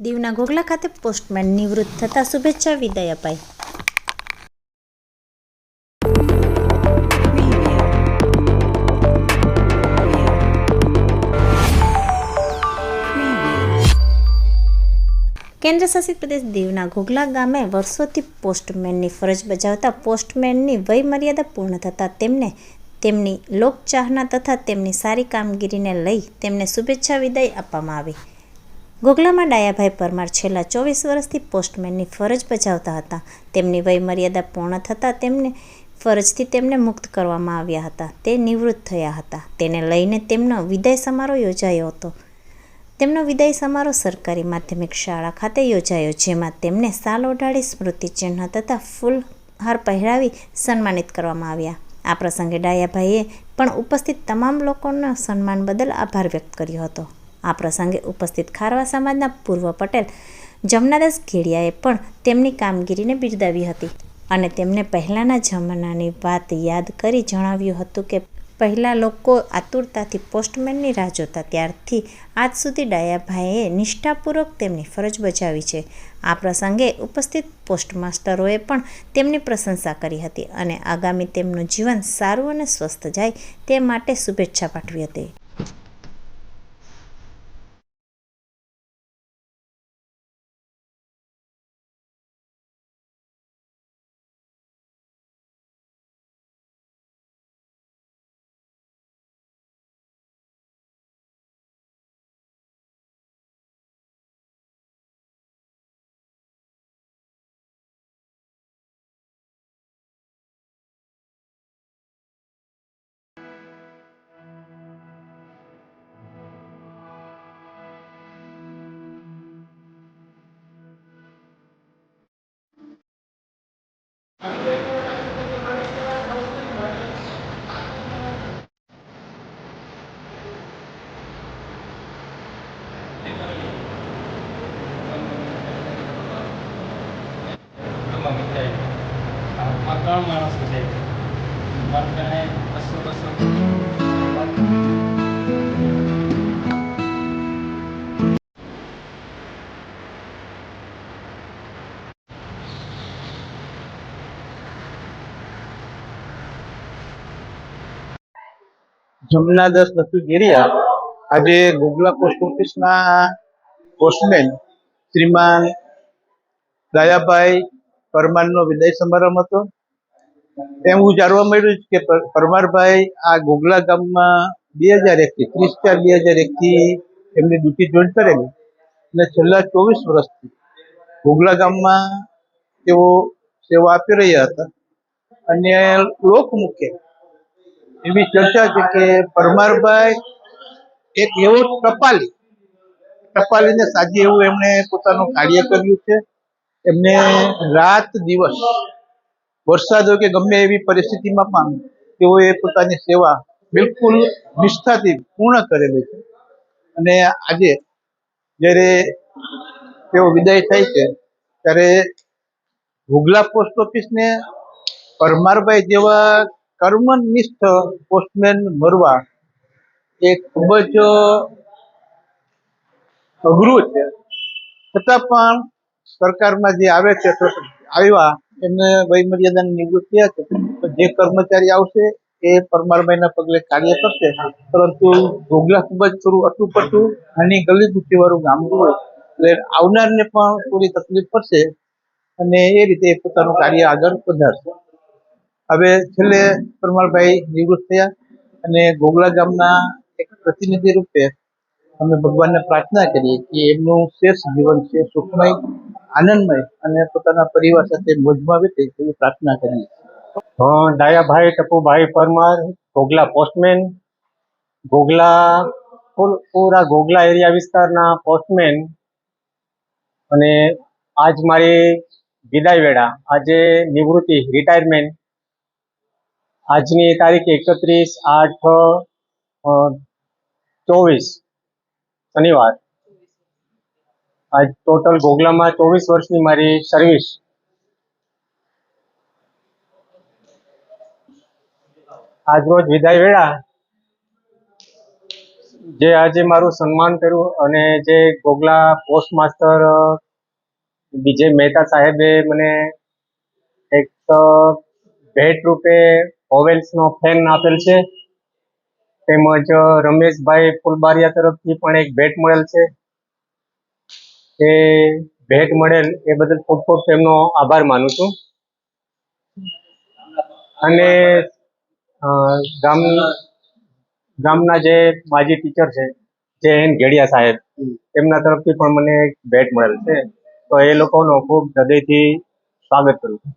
દીવના ઘોઘલા ખાતે પોસ્ટમેન નિવૃત્ત થતાં શુભેચ્છા વિદાય અપાઈ. કેન્દ્રશાસિત પ્રદેશ દીવના ઘોઘલા ગામે વર્ષોથી પોસ્ટમેનની ફરજ બજાવતા પોસ્ટમેનની વય મર્યાદા પૂર્ણ થતાં તેમને તેમની લોકચાહના તથા તેમની સારી કામગીરીને લઈ તેમને શુભેચ્છા વિદાય આપવામાં આવી. ગોગલામાં ડાયાભાઈ પરમાર છેલ્લા ચોવીસ વર્ષથી પોસ્ટમેનની ફરજ બજાવતા હતા. તેમની વયમર્યાદા પૂર્ણ થતાં તેમને ફરજથી તેમને મુક્ત કરવામાં આવ્યા હતા. તે નિવૃત્ત થયા હતા. તેને લઈને તેમનો વિદાય સમારોહ યોજાયો હતો. તેમનો વિદાય સમારોહ સરકારી માધ્યમિક શાળા ખાતે યોજાયો, જેમાં તેમને સાલ ઓઢાડી સ્મૃતિચિહ્ન તથા ફૂલહાર પહેરાવી સન્માનિત કરવામાં આવ્યા. આ પ્રસંગે ડાયાભાઈએ પણ ઉપસ્થિત તમામ લોકોના સન્માન બદલ આભાર વ્યક્ત કર્યો હતો. આ પ્રસંગે ઉપસ્થિત ખારવા સમાજના પૂર્વ પટેલ જમનાદાસ ઘેડિયાએ પણ તેમની કામગીરીને બિરદાવી હતી અને તેમને પહેલાંના જમાનાની વાત યાદ કરી જણાવ્યું હતું કે પહેલાં લોકો આતુરતાથી પોસ્ટમેનની રાહ જોતા, ત્યારથી આજ સુધી ડાયાભાઈએ નિષ્ઠાપૂર્વક તેમની ફરજ બજાવી છે. આ પ્રસંગે ઉપસ્થિત પોસ્ટમાસ્ટરોએ પણ તેમની પ્રશંસા કરી હતી અને આગામી તેમનું જીવન સારું અને સ્વસ્થ જાય તે માટે શુભેચ્છા પાઠવી હતી. ત્રણ માણસ મીઠાઈ મારે કને બસો બસો જમનાદાસ નથુ ગેરિયા આજે ગોગલા પોસ્ટ ઓફિસના પોસ્ટમેન શ્રીમાન દયાભાઈ પરમારનો વિદાય સમારંભ હતો. એવું જાણવા મળ્યું કે પરમારભાઈ આ ગોગલા ગામમાં બે હજાર એકથી, ત્રીસ ચાર બે હજાર એકથી એમની ડ્યુટી જોઈન કરેલી અને છેલ્લા ચોવીસ વર્ષથી ગોગલા ગામમાં તેઓ સેવા આપી રહ્યા હતા. અને લોકમુખે એવી ચર્ચા છે કે પરમારભાઈ એક એવો ટપાલી, ટપાલીને સાજી એવું એમણે પોતાનું કાર્ય કર્યું છે. એમને રાત દિવસ વરસાદ હોય કે ગમે એવી પરિસ્થિતિમાં પણ તેઓએ પોતાની સેવા બિલકુલ નિષ્ઠાથી પૂર્ણ કરેલી છે. અને આજે જ્યારે તેઓ વિદાય થાય છે, ત્યારે ઘોઘલા પોસ્ટ ઓફિસને પરમારભાઈ જેવા કર્મનિષ્ઠ પોસ્ટમેન મરવા એ ખૂબ જ અઘરું છે. છતાં પણ સરકારમાં જે આવે છે આવ્યા, એમને વય મર્યાદાની નિવૃત્ત છે. જે કર્મચારી આવશે, એ પરમારભાઈના પગલે કાર્ય કરશે. પરંતુ ભોગલા ખૂબ જ થોડું અટુપટું, નાની ગલી ગુચ્છી વાળું ગામડું હોય, એટલે આવનારને પણ થોડી તકલીફ પડશે અને એ રીતે પોતાનું કાર્ય આગળ વધારશે. હવે છેલ્લે પરમારભાઈ નિવૃત્ત થયા અને ગોગલા ગામના એક પ્રતિનિધિ રૂપે અમે ભગવાનને પ્રાર્થના કરીએ કે એમનું શેષ જીવન છે, સુખમય, આનંદમય અને પોતાના પરિવાર સાથે મોજમાં વીતે એવી પ્રાર્થના કરીએ. હું ડાયાભાઈ ટપુભાઈ પરમાર, ગોગલા પોસ્ટમેન. ગોગલા પૂરા ગોગલા એરિયા વિસ્તારના પોસ્ટમેન. અને આજ મારી વિદાય વેળા. આજે નિવૃત્તિ, રિટાયરમેન્ટ. આજની તારીખ એકત્રીસ આઠ ચોવીસ શનિવાર. આજ ટોટલ ગોગલામાં ચોવીસ વર્ષની મારી સર્વિસ આજરોજ વિદાય વેળા. જે આજે મારું સન્માન કર્યું અને જે ગોગલા પોસ્ટ માસ્ટર વિજય મહેતા સાહેબે મને એક ભેટ રૂપે ઓવેલ્સનો ફેન આપેલ છે. તેમજ રમેશભાઈ ફુલબારિયા તરફથી પણ એક ભેટ મળેલ છે. એ ભેટ મળેલ એ બદલ ખૂબ ખૂબ તેમનો આભાર માનું છું. અને ગામ, ગામના જે માજી ટીચર છે, જે એન ઘેડિયા સાહેબ, તેમના તરફથી પણ મને એક ભેટ મળેલ છે. તો એ લોકોનો ખૂબ હૃદયથી સ્વાગત કરું છું.